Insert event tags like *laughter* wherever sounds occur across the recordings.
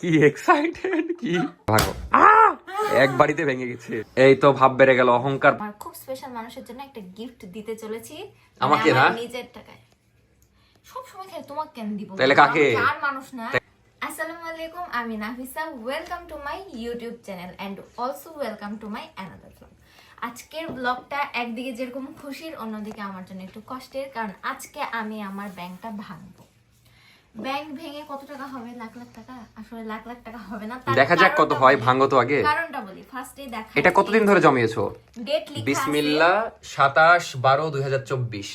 কি এক্সাইটেড কি? ভাগো! এক বাড়িতে ভেঙে গেছে। এই তো ভাব বেড়ে গেল অহংকার। আমার খুব স্পেশাল মানুষের জন্য একটা গিফট দিতে চলেছি। মানে আমাকে না? নিজের টাকায়। সব সময় খালি তোমাকে কেন দিব? তাহলে কাকে? আর মানুষ না। আসসালামু আলাইকুম আমি Nafisa. Welcome to my YouTube channel and also welcome to my another blog আজকের ব্লগটা একদিকে যেরকম খুশির অন্যদিকে আমার জন্য একটু কষ্টের কারণ আজকে আমি আমার ব্যাংকটা ভাঙবো। ব্যাংক ভেঙে কত টাকা হবে? লাখ লাখ টাকা? আসলে লাখ লাখ টাকা হবে না। দেখা যাক কত হয়। ভাঙো তো আগে। কারণটা বলি। ফার্স্টে দেখা এটা কতদিন ধরে জমিয়েছো? ডেট লিখা আছে। বিসমিল্লা সাতাশ বারো দুই হাজার চব্বিশ।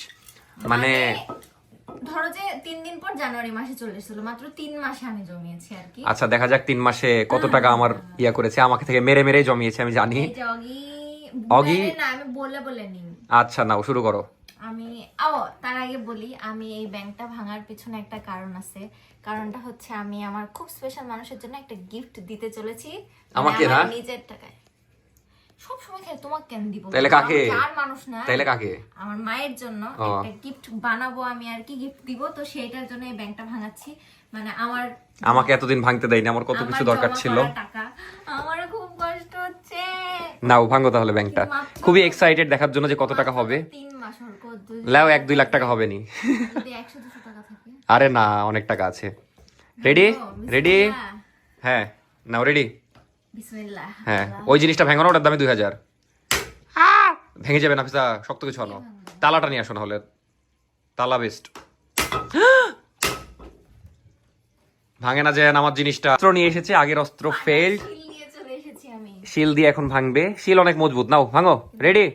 মানে ধরো যে তিন দিন পর জানুয়ারি মাসে চলে এসেছিল মাত্র তিন মাসে আমি জমিয়েছি আর কি। আচ্ছা দেখা যাক তিন মাসে কত টাকা আমার ইয়া করেছে। আমাকে থেকে মেরে মেরে জমিয়েছে আমি জানি। অগি অগি? না আমি বলে বলে নিই। আচ্ছা নাও শুরু করো। আমি ও তার আগে বলি আমি এই ব্যাংকটা ভাঙার পিছনে একটা কারণ আছে। কারণটা হচ্ছে আমি আমার খুব স্পেশাল মানুষের জন্য একটা গিফট দিতে চলেছি। মানে আমাকে না? নিজের টাকায়। সব সময় তোমাকে কেন দিব? তাহলে কাকে? মানুষ না তাইলে কাকে? আমার মায়ের জন্য একটা গিফট বানাবো আমি আর কি গিফট দিব। তো সেইটার জন্য এই ব্যাংকটা ভাঙাচ্ছি। মানে আমার আমাকে এতদিন ভাঙতে দেয়নি আমার কত কিছু দরকার ছিল। টাকা আমার নাও ভাঙো তাহলে ব্যাংকটা। খুবই এক্সাইটেড দেখার জন্য যে কত টাকা হবে। লাও এক দুই লাখ টাকা হবে নি যদি একশো দুশো টাকা থাকে আরে না অনেক টাকা আছে। রেডি রেডি হ্যাঁ নাও রেডি হ্যাঁ ওই জিনিসটা ভেঙানো ওটার দামে দুই হাজার। ভেঙে যাবে না পিসা শক্ত কিছু আনো। তালাটা নিয়ে আসো না হলে তালা বেস্ট *gasps* ভাঙে না যায় আমার জিনিসটা। অস্ত্র নিয়ে এসেছে আগের অস্ত্র ফেল্ড শিল দিয়ে এখন ভাঙবে। শিল অনেক মজবুত। নাও ভাঙো। রেডি।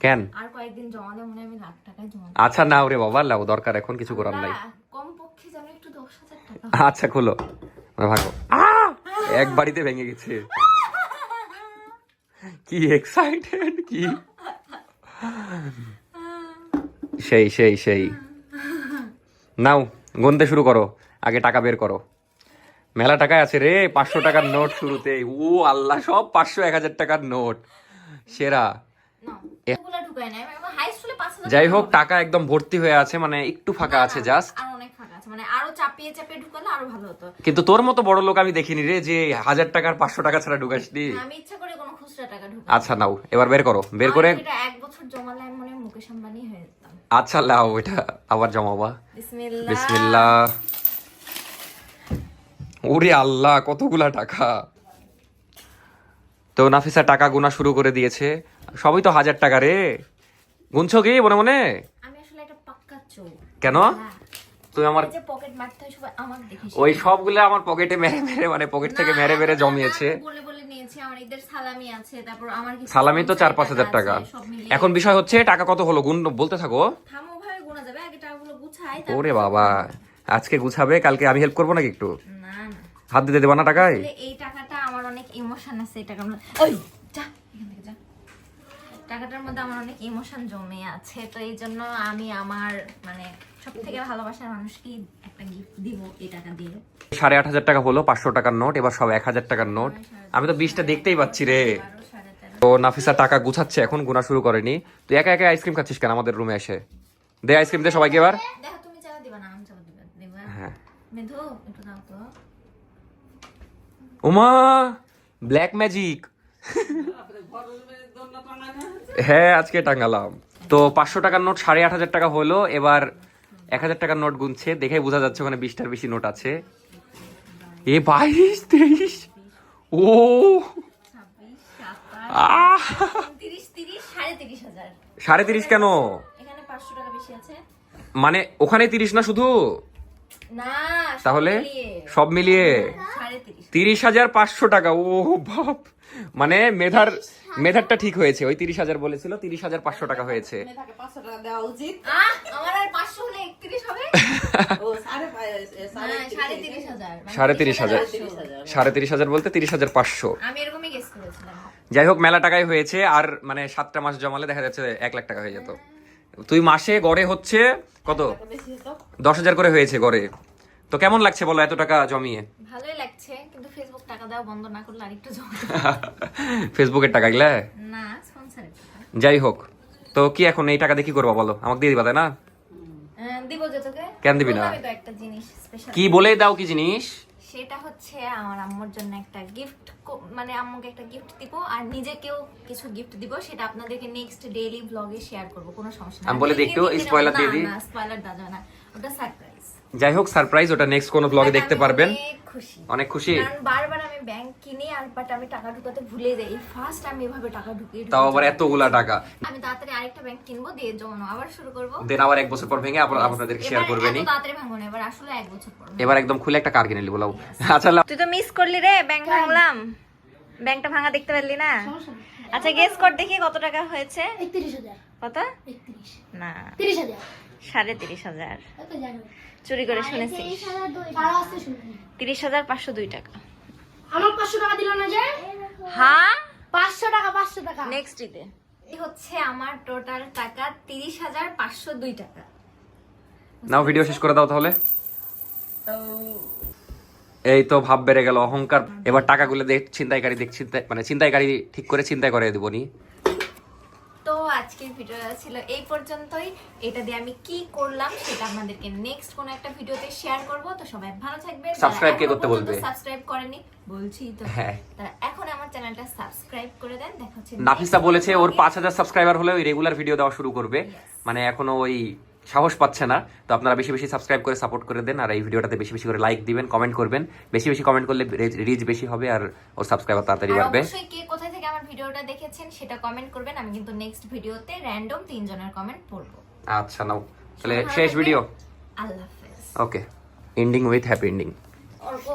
কেন? আর কয়েকদিন জমা মনে আমি লাখ টাকায় জমা আচ্ছা নাও রে বাবা লাও দরকার এখন কিছু করার নাই। কমপক্ষে একটু টাকা আচ্ছা খুলো। ভাগো আহ! এক বাড়িতে ভেঙে গেছে। কি এক্সাইটেড কি? সেই সেই সেই। নাও গুনতে শুরু করো। আগে টাকা বের করো। মেলা টাকায় আছে রে পাঁচশো টাকার নোট শুরুতে ও আল্লাহ সব পাঁচশো এক হাজার টাকার নোট। সেরা। না, এগুলা ঢুকাই নাই। আমি হাই স্কুলে পাঁচ হাজার যাই হোক টাকা একদম ভর্তি হয়ে আছে মানে একটু ফাঁকা আছে জাস্ট মানে কিন্তু তোর মতো বড় লোক আমি দেখিনি রে যে হাজার টাকার পাঁচশো টাকা ছাড়া ঢুকাসনি। আচ্ছা নাও এবার বের করো বের করে এক বছর জমালে মনে মুকেশ আম্বানি হয়ে আচ্ছা লাও এটা আবার জমাবা। বিসমিল্লাহ। ওরে আল্লাহ কতগুলা টাকা? তো নাফিসা টাকা গোনা শুরু করে দিয়েছে। সবই তো হাজার টাকা রে। গুনছো কি মনে মনে? কেন? হ্যাঁ। তুই আমার ওই সবগুলো আমার পকেটে মেরে মেরে মানে পকেট থেকে মেরে মেরে জমিয়েছে। সালামি তো চার পাঁচ হাজার টাকা। এখন বিষয় হচ্ছে টাকা কত হলো? গুণ বলতে থাকো। গোনা ওরে বাবা আজকে গুছাবে কালকে আমি হেল্প করব নাকি একটু? হাত দিতে দেবা না টাকায়? এই টাকাটা আমার অনেক ইমোশন আছে এই মধ্যে ওই যা যা। টাকাটার মধ্যে আমার অনেক ইমোশন জমে আছে তো এই জন্য আমি আমার মানে সব থেকে ভালোবাসার মানুষকে একটা গিফট দিব এই টাকা দিয়ে। সাড়ে আট হাজার টাকা হলো পাঁচশো টাকার নোট এবার সব এক হাজার টাকার নোট। আমি তো বিশটা দেখতেই পাচ্ছি রে। তো নাফিসা টাকা গুছাচ্ছে এখন গুনা শুরু করেনি। তুই একা একা আইসক্রিম খাচ্ছিস কেন আমাদের রুমে এসে? দে আইসক্রিম দে সবাইকে এবার। দেখো তুমি চালা দিবা না আমি চালা দিবা দিবা। হ্যাঁ। ওমা ব্ল্যাক ম্যাজিক হ্যাঁ আজকে টাঙ্গালাম তো পাঁচশো টাকার নোট সাড়ে আট হাজার টাকা হলো এবার এক হাজার টাকার নোট গুনছে। দেখে বোঝা যাচ্ছে ওখানে বিশটার বেশি নোট আছে। এ বাইশ তেইশ ও। সাড়ে তিরিশ কেন? মানে ওখানে তিরিশ না শুধু? তাহলে সব মিলিয়ে। তিরিশ হাজার পাঁচশো টাকা। ও বাপ। মানে মেধার মেধারটা ঠিক হয়েছে। ওই তিরিশ হাজার বলেছিল তিরিশ হাজার পাঁচশো টাকা হয়েছে। মেধাকে পাঁচশো টাকা দেওয়া উচিত। আহ, আমার আর পাঁচশো হলে একত্রিশ হবে? ও সাড়ে হ্যাঁ, তিরিশ। হাজার। মানে সাড়ে তিরিশ হাজার। বলতে তিরিশ হাজার পাঁচশো। আমি এরকমই গেস করেছিলাম। যাই হোক মেলা টাকায় হয়েছে। আর মানে সাতটা মাস জমালে দেখা যাচ্ছে এক লাখ টাকা হয়ে যেত। তুই মাসে গড়ে হচ্ছে কত? দশ হাজার করে হয়েছে গড়ে। তো কেমন লাগছে বলো এত টাকা জমিয়ে? ভালোই লাগছে কিন্তু ফেসবুক টাকা বন্ধ না করলে আরেকটু জমা ফেসবুকের *laughs* টাকা গেলে না স্পন্সরের যাই হোক তো কি এখন এই টাকা দিয়ে কি করব বলো? আমাকে দিয়ে দিবা তাই না? দিব যে তোকে কেন দিবি না? একটা জিনিস স্পেশাল কি বলেই দাও কি জিনিস? সেটা হচ্ছে আমার আম্মুর জন্য একটা গিফট মানে আম্মুকে একটা গিফট দিব আর নিজেকেও কিছু গিফট দিব সেটা আপনাদেরকে নেক্সট ডেইলি ব্লগে শেয়ার করব কোনো সমস্যা আমি বলে একটু, spoiler দিয়ে দিই। না স্পয়লার যাবে না। ওটা সারপ্রাইজ যাই হোক সারপ্রাইজ ওটা নেক্সট কোনো ব্লগে দেখতে পারবেন। অনেক খুশি। বারবার আমি ব্যাংক কিনে আর বাট আমি টাকা ঢুকাতে ভুলে যাই। ফার্স্ট আমি এভাবে টাকা ঢুকিয়ে তাও আবার এতগুলা টাকা। আমি তাড়াতাড়ি আরেকটা ব্যাংক কিনবো দিয়ে জমানো। আবার শুরু করব? দেন আবার এক বছর পর ভেঙে আবার আপনাদেরকে শেয়ার করবেন তাড়াতাড়ি ভাঙবো না এবার আসলে এক বছর পর এবার একদম খুলে একটা কার কিনে নিব লাও আচ্ছা তুই তো মিস করলি রে ব্যাংক ভাঙলাম। ব্যাংকটা ভাঙা দেখতে পারলি না? আচ্ছা গেস কর দেখি কত টাকা হয়েছে। 31000 কত? 31 না। 30000 30500 চুরি করে শুনেছি তিরিশ হাজার পাঁচশো দুই টাকা। আমার পাঁচশো টাকা দিল না যে? হ্যাঁ? পাঁচশো টাকা পাঁচশো টাকা। নেক্সট হচ্ছে আমার টোটাল টাকা তিরিশ হাজার পাঁচশো দুই টাকা। নাও ভিডিও শেষ করে দাও তাহলে। এই তো ভাব বেড়ে গেল অহংকার। এবার টাকাগুলো দেখ ছিনতাইকারী দেখ ছিনতাই মানে ছিনতাইকারী ঠিক করে চিন্তাই করে দেবো নি। আজকের ভিডিওটা ছিল এই পর্যন্তই। এটা দিয়ে আমি কি করলাম সেটা আপনাদেরকে নেক্সট কোন একটা ভিডিওতে শেয়ার করব। তো সবাই ভালো থাকবেন। Subscribe কে করতে বলবে? সাবস্ক্রাইব করেনি বলছি তো। হ্যাঁ। তারা এখন আমার চ্যানেলটা সাবস্ক্রাইব করে দেন। দেখা হচ্ছে নাফিসা বলেছে ওর vlog-এ। পাঁচ হাজার সাবস্ক্রাইবার হলে ওই রেগুলার ভিডিও দেওয়া শুরু করবে। মানে এখনও ওই সাহস পাচ্ছে না। তো আপনারা বেশি বেশি সাবস্ক্রাইব করে সাপোর্ট করে দেন আর এই ভিডিওটাতে বেশি বেশি করে লাইক দিবেন কমেন্ট করবেন। বেশি বেশি কমেন্ট করলে রিচ বেশি হবে আর ওর সাবস্ক্রাইবার তাড়াতাড়ি বাড়বে। অবশ্যই কে কোথায় ভিডিওটা দেখেছেন সেটা কমেন্ট করবেন। আমি কিন্তু নেক্সট ভিডিওতে র্যান্ডম তিনজনের কমেন্ট পড়ব। আচ্ছা নাও। তাহলে শেষ ভিডিও আল্লাহ হাফেজ। Okay ending with happy ending Arko